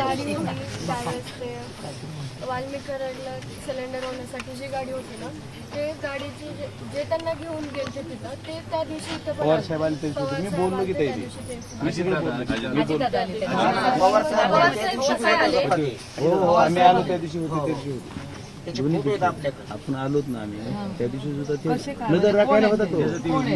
गाडी होती. त्यावेळेस ते सिलेंडर होण्यासाठी जी गाडी होती ना ते गाडीची जे- जे त्यांना घेऊन गेलते तिथं ते त्या दिवशी इथं पण पवार आले. साहेबांनी ते- पवार मी साहेब बोललो की त्या ते. दिवशी ते. पवार साहेब आले. हो हो आम्ही आलो त्या दिवशी होते त्या दिवशी होते. त्याचे फोटो आहेत आपल्याकडे आपण आलोत ना आम्ही त्या दिवशी सुद्धा ते नजर राखायला होता तो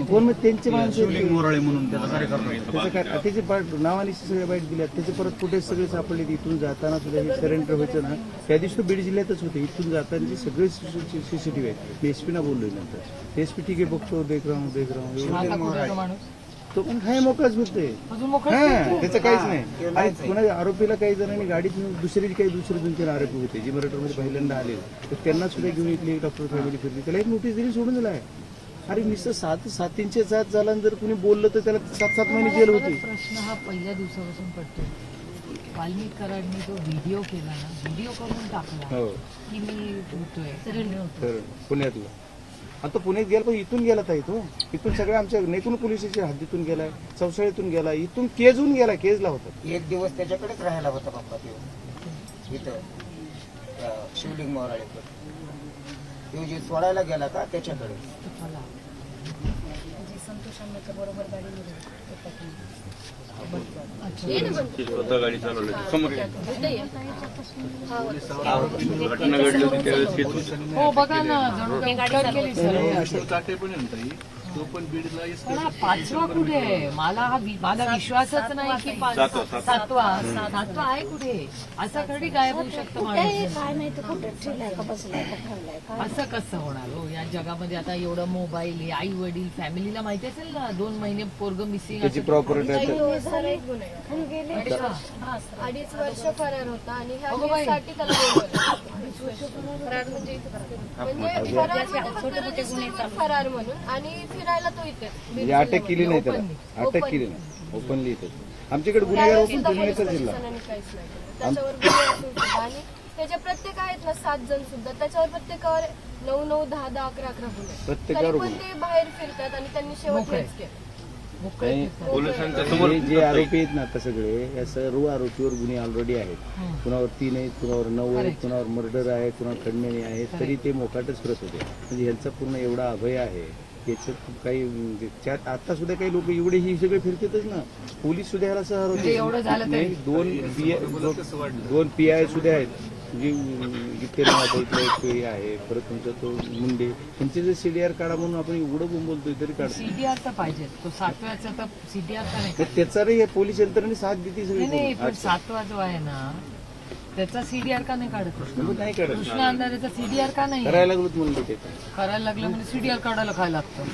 कोण मग त्यांचे माणसं शिवलिंग मोराळे म्हणून त्याचा कार्यक्रम आहे. त्याचं काय त्याचे पाठ नावाने सगळे बाईट दिल्या त्याचे परत कुठे सगळे सापडले इथून जाताना सुद्धा हे सरेंडर व्हायचं ना त्या दिवशी तो बीड जिल्ह्यातच होते इथून जाताना सगळे सीसीटीव्ही आहेत मी एसपीना बोललोय नंतर एसपी ठीक आहे बघतो देख राहून देख राहून तो पण काय मोकळाच होते हा त्याचं काहीच नाही. आणि पुन्हा आरोपीला काही जणांनी गाडीत नेऊन दुसरे काही दुसरे दोन तीन आरोपी होते जे मराठवाड्यामध्ये पहिल्यांदा आले तर त्यांना सुद्धा घेऊन इथली डॉक्टर फॅमिली फिरली. त्याला एक नोटीस दिली सोडून दिला आहे. अरे नुसतं सात सातींचे सात झाला आणि जर कुणी बोललं तर त्याला सात सात महिने जेल होती. प्रश्न हा पहिल्या दिवसापासून पडतो वाल्मिक कराडने जो व्हिडिओ केला ना व्हिडिओ करून टाकला हो. की मी होतोय. सरेंडर आणि तो आता पुण्यात गेला पण इथून गेला ताई तो. इथून सगळ्या आमच्या नेकून पोलिसाच्या हद्दीतून गेलाय चौसाळीतून गेला इथून केजून गेला केजला होता. एक दिवस त्याच्याकडेच राहायला होता बाप्पा तो. इथं शिवलिंग मोराळेकडे. तो जे सोडायला गेला का त्याच्याकडे? स्वतः गाडी चालवली होती. समोर ये. घटना घडली होती त्यावेळेस घेत होते. हो बघा ना जणू उपकार केली तो पण बीडला एस पण हा पाचवा कुठे? आहे मला हा वि- मला विश्वासच नाही की पाच- सातवा, सातवा. आहे कुठे? असा कधी गायब होऊ शकतो माणूस. काय माहिती कुठे ठेवलाय का बसलाय का ठेवलाय? का असं कसं होणार हो? या जगामध्ये आता एवढं मोबाईल आहे आई वडील फॅमिलीला माहिती असेल ना? दोन महिने पोरग मिसिंग त्याची प्रॉपर्टी गेले? अडीच वर्ष फरार होता आणि ह्या अगं बाई. केससाठी त्याला बोलवलं. फरार म्हणजे म्हणजे फरार म्हणजे फक्त रजिस्टरवर फरार म्हणून आणि फिरायला तो इथे म्हणजे अटक केली नाही त्याला. अटक केली नाही. ओपनली इथे. आमच्याकडे गुन्हेगार ओपन पुण्याचा जिल्हा. त्याच्यावर गुन्हे असून सुद्धा आणि त्याचे प्रत्येक आहेत ना सात जण सुद्धा त्याच्यावर प्रत्येकावर नऊ नऊ दहा दहा अकरा अकरा गुन्हे प्रत्येकावर तरी पण ते बाहेर फिरतात आणि त्यांनी शेवट. हेच केलं. हे जे आरोपी आहेत ना आता सगळे या सर्व आरोपीवर गुन्हे ऑलरेडी आहेत. कुणावर तीन आहेत कुणावर नऊ आहेत कुणावर मर्डर आहे कुणावर खंडणी आहेत तरी ते मोकाटच फिरत होते म्हणजे ह्यांचा पूर्ण एवढा अभय आहे. याच्यात काही म्हणजे त्यात आता सुद्धा काही लोक एवढे ही सगळे फिरतातच ना. पोलीस सुद्धा ह्याला सहर होते. म्हणजे एवढं झालं तरी? नाही, दोन पी दोन पी आय सुद्धा आहेत. जी एक हे आहे परत तुमचा तो मुंडे. त्यांचे जे सीडीआर काढा म्हणून आपण एवढं बोलतोय तरी काढतो सीडीआर तर पाहिजे तो सातव्याचा तर सीडीआर नाही तर त्याचा रे हे पोलीस यंत्रणेने साथ देते सगळी सातवा जो आहे ना त्याचा सीडीआर का नाही काढत? नाही काढत. कृष्ण अंधारेचा सीडीआर का नाही? करायला लागलोत म्हणले ते. करायला लागलं म्हणजे सीडीआर काढायला काय लागतं?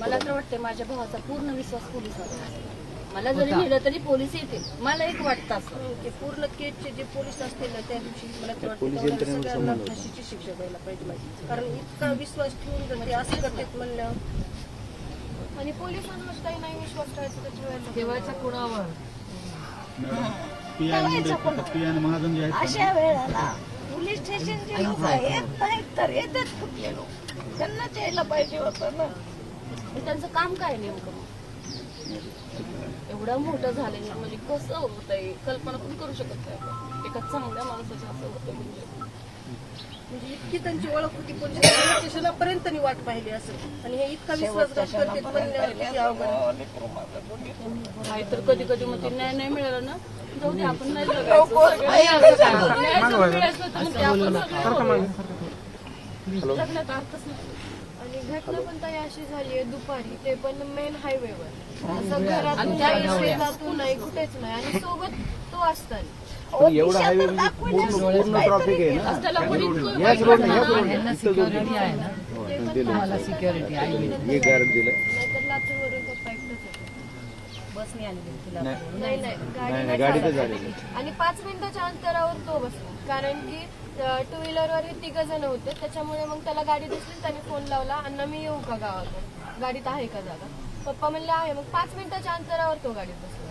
मला तर वाटते माझ्या भावाचा पूर्ण विश्वास पोलिसावर. मला जरी लिहिलं तरी पोलीस येतील. मला एक वाटतं असं. की पूर्ण केसचे जे पोलीस असतील ना त्या दिवशी मला तर वाटतं पोलीस तेवढ्या यंत्रणेवर सगळ्यांना. फाशीची शिक्षा द्यायला पाहिजे माझी. कारण इतका विश्वास ठेवून जर ते असं करतात म्हणलं. आणि पोलिसांवर काही नाही विश्वास ठेवायचा ठेवायचा. ठेवायचा पी महाजन जे आहेत. अशा वेळेला पोलीस स्टेशनचे लोक येत नाहीत तर येतात कुठले लोक? त्यांनाच यायला पाहिजे होतं ना. त्यांचं काम काय नेमकं? एवढं मोठं झालेलं म्हणजे कसं होत आहे कल्पना पण करू शकत नाही आपण. एका चांगल्या माणसाचं असं होतं म्हणजे. म्हणजे इतकी त्यांची ओळख होती पोलीस स्टेशनापर्यंत वाट पाहिली असेल. आणि हे इतका विश्वासघात करते. काय तर कधी कधी मग ते न्याय नाही मिळाला ना जाऊ दे आपण नाही जगायचं. जगण्यात अर्थच नाही. घटना पण ताई अशी झाली आहे दुपारी. ते पण मेन हायवेवर असं घरातून नाही शेतातून नाही कुठेच नाही. आणि सोबत तो असताना. पण एवढा हायवे म्हणजे पूर्ण पूर्ण ट्रॉफिक आहे ना? याच रोड सिक्युरिटी आहे ना. दिलं सिक्युरिटी आहे. हे दिलं नाहीतर लातूरवरून. बसने आली तिला. नाही नाही नाही गाडी नाही, नाही चालत. आणि पाच मिनिटाच्या अंतरावर तो बसला. कारण की टू व्हीलरवर हे तिघ जण होते. त्याच्यामुळे मग त्याला गाडी दिसली त्याने फोन लावला अण्णा मी येऊ का गावाकडे? गाडीत आहे का जागा? पप्पा म्हणले आहे. मग पाच मिनिटाच्या अंतरावर तो गाडीत बसला.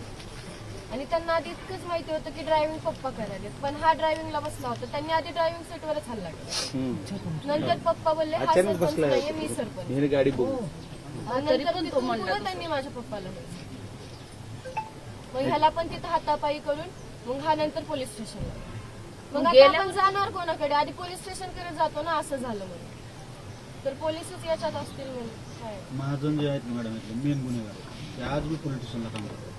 आणि त्यांना आधी इतकंच माहिती होतं की ड्रायव्हिंग पप्पा करायला पण हा ड्रायव्हिंगला बसला होता. त्यांनी आधी ड्रायव्हिंग सीटवरच हल्ला केला. हम्म. नंतर पप्पा बोलले हा अचानक सरपंच नाहीये मी सरपंच. हिने गाडी बघू आणि नंतर तिथून पुढं त्यांनी माझ्या पप्पाला. मग ह्याला पण तिथं हातापायी करून मग हा नंतर पोलीस स्टेशनला. मग मग आता गेल्या- आपण जाणार कोणाकडे? आधी पोलीस स्टेशनकडे जातो ना असं झालं म्हणून. तर पोलीसच याच्यात असतील म्हणून. काय? महाजन जे आहेत मॅडम इथले मेन गुन्हेगार ते आज मी पोलीस स्टेशनला काम करतो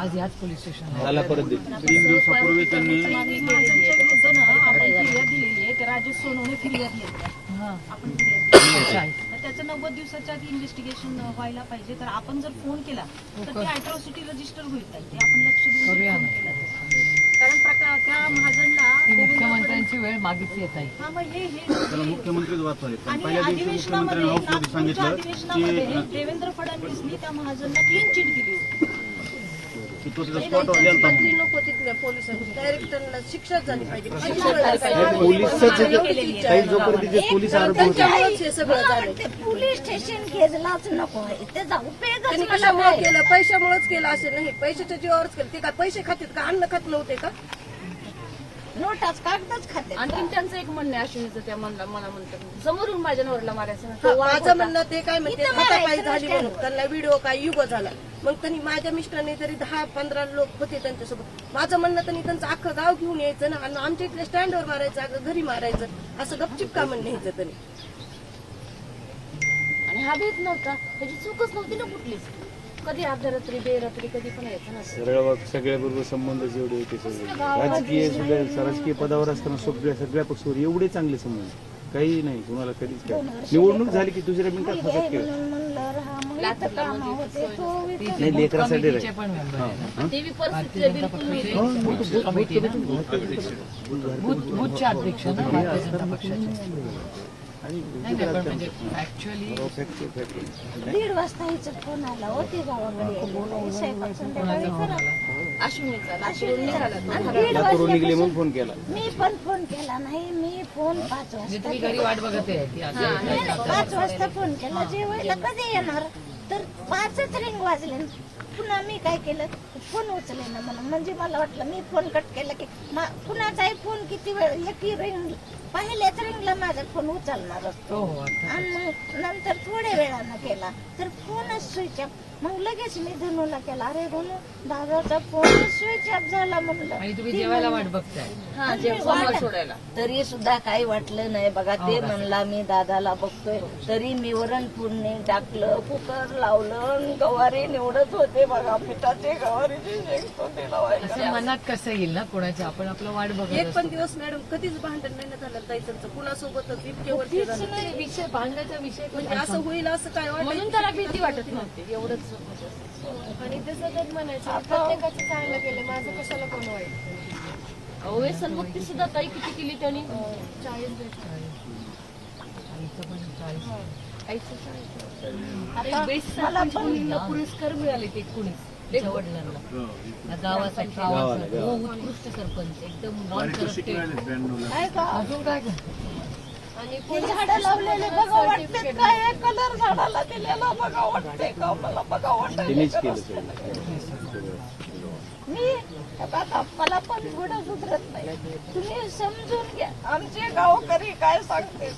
आज याच पोलीस स्टेशनला त्याला परत देते तीन दिवसापूर्वी त्यांनी महाजनच्या विरुद्ध ना आपण फिर्याद दिलेली आहे. ते राजेश सोनवणे फिर्याद दिली हा. आपण फिर्याद दिली अच्छा. तर त्याचं नव्वद दिवसाच्या आधी इन्व्हेस्टिगेशन व्हायला पाहिजे तर आपण जर फोन केला तर ती अॅट्रॉसिटी रजिस्टर होईल. ते आपण लक्ष देऊन फोन. केला. कारण प्रका त्या महाजनला मुख्यमंत्र्यांची वेळ मागितली आहे ताई फडणवीस- हा मग हे हे त्याला मुख्यमंत्रीच वाचतो आहे पण आणि पहिल्या दिवशी अधिवेशनामध्ये नागपूरच्या अधिवेशनामध्ये की देवेंद्र फडणवीसनी त्या महाजनला क्लीन चिट दिली होती की तो तिथं नको तिथल्या पोलिसांनी डायरेक्ट त्यांना शिक्षाच झाली पाहिजे. पोलीसच काही जोपर्यंत जे पोलीस आरोपी होते. त्यांच्यामुळेच हे सगळं झालं. ते पोलीस स्टेशन घेतलाच नको. आहे त्याचा उपयोगच त्यांनी मला कशामुळे नाही. केलं? पैशामुळेच केलं असेल नाही पैशाच्या जीवावरच केलं. ते काय पैसे खातात का? अन्न खात नव्हते का? नोटाच कागदच खाते आणखीन त्यांचं एक म्हणणं आहे अश्विनीचं त्या म्हणला मला म्हणतात समोरून माझ्या नवऱ्याला मारायचं माझं. म्हणणं ते काय म्हणते इथं हातापायी मारायचं झाली. म्हणून त्यांना व्हिडिओ काय युग झाला. मग त्यांनी माझ्या मिस्टरने तरी दहा पंधरा लोक होते त्यांच्यासोबत. माझं म्हणणं त्यांनी त्यांचं अख्खं गाव घेऊन यायचं ना आणि आमच्या इथल्या स्टँडवर मारायचं अगं घरी मारायचं. असं गपचिप का म्हणणं न्यायचं त्यांनी? आणि हा भेट नव्हता त्याची चूकच नव्हती ना कुठलीच. कधी अर्धरात्री बेरात्री कधी पण यायचं ना सरळ सगळ्याबरोबर संबंध जेवढे होते सगळे. राजकीय सगळ्या राजकीय पदावर असताना सगळ्या सगळ्या पक्षावर एवढे चांगले संबंध. काही नाही कोणाला कधीच काय. निवडणूक झाली की दुसऱ्या मिनिटात हसत केलं म्हणून म्हणलं राहा मग इथं कामं होते तो इथं नाही लेकरासाठी आहे बिलकुल वेगळी. अध्यक्ष ना भारतीय जनता पक्षाचे. नाही नाही पण म्हणजे ऍक्च्युअली दीड वाजता हिचं फोन आला होती गावाकडे स्वयंपाक संध्याकाळी करा. अश्विनीचा नागपूरहून निघाला दीड वाजता म्हणून फोन केला. मी पण फोन केला नाही मी फोन पाच म्हणजे वाजता तुम्ही घरी वाट बघत आहे की असं नाही, नाही, पाच वाजता फोन केला. जेवायला कधी येणार? तर पाचच रिंग वाजले. पुन्हा मी काय केलं? फोन उचले ना मला म्हणजे मला वाटलं मी फोन कट केला की कुणाचाही फोन किती वेळ एकी रिंग पहिल्याच रिंगला माझा फोन उचलणार असतो. हो हो. आणि मग नंतर थोड्या वेळानं केला तर फोनच स्विच ऑफ मग लगेच मी धनुला केला. अरे धनु दादाचा फोन स्विच ऑफ झाला म्हणलं. आणि तुम्ही जेवायला वाट बघताय. हा जेव्हा सोमवार सोडायला. तरी सुद्धा काही वाटलं नाही बघा ते म्हणला मी दादाला बघतोय. तरी मी वरण फोडणी टाकलं कुकर लावलं गवारी निवडत होते बघा पिठाचे गवारीचे. असं मनात कसं येईल ना कोणाच्या? आपण आपलं वाट बघत एक पण दिवस मॅडम कधीच भांडण नाही ना झालं ताई त्यांचं कुणासोबतच इतके विषय भांडण्याचा विषय म्हणजे असं होईल असं काय वाटत म्हणून त्याला भीती वाटत नव्हती एवढंच. आणि ते सतत म्हणायचे प्रत्येकाचं चांगलं केलं माझं कशाला कोण वाईट? अहो व्यसन मुक्ती सुद्धा ताई किती केली त्यांनी? चाळीस पण चाळीस. पुरस्कार मिळाले ते एकोणीस तिच्या वडिलांना गावासाठी हो उत्कृष्ट सरपंच एकदम नॉन करप्टेड अजून काय आणि झाडं लावलेले बघा वाटते काय कलर झाडाला दिलेला बघा वाटते का? मला बघा वाटते त्यांनीच केलं सगळं. मी आता मला पण थोडं सुधरत नाही. तुम्ही समजून घ्या. आमचे गावकरी काय सांगते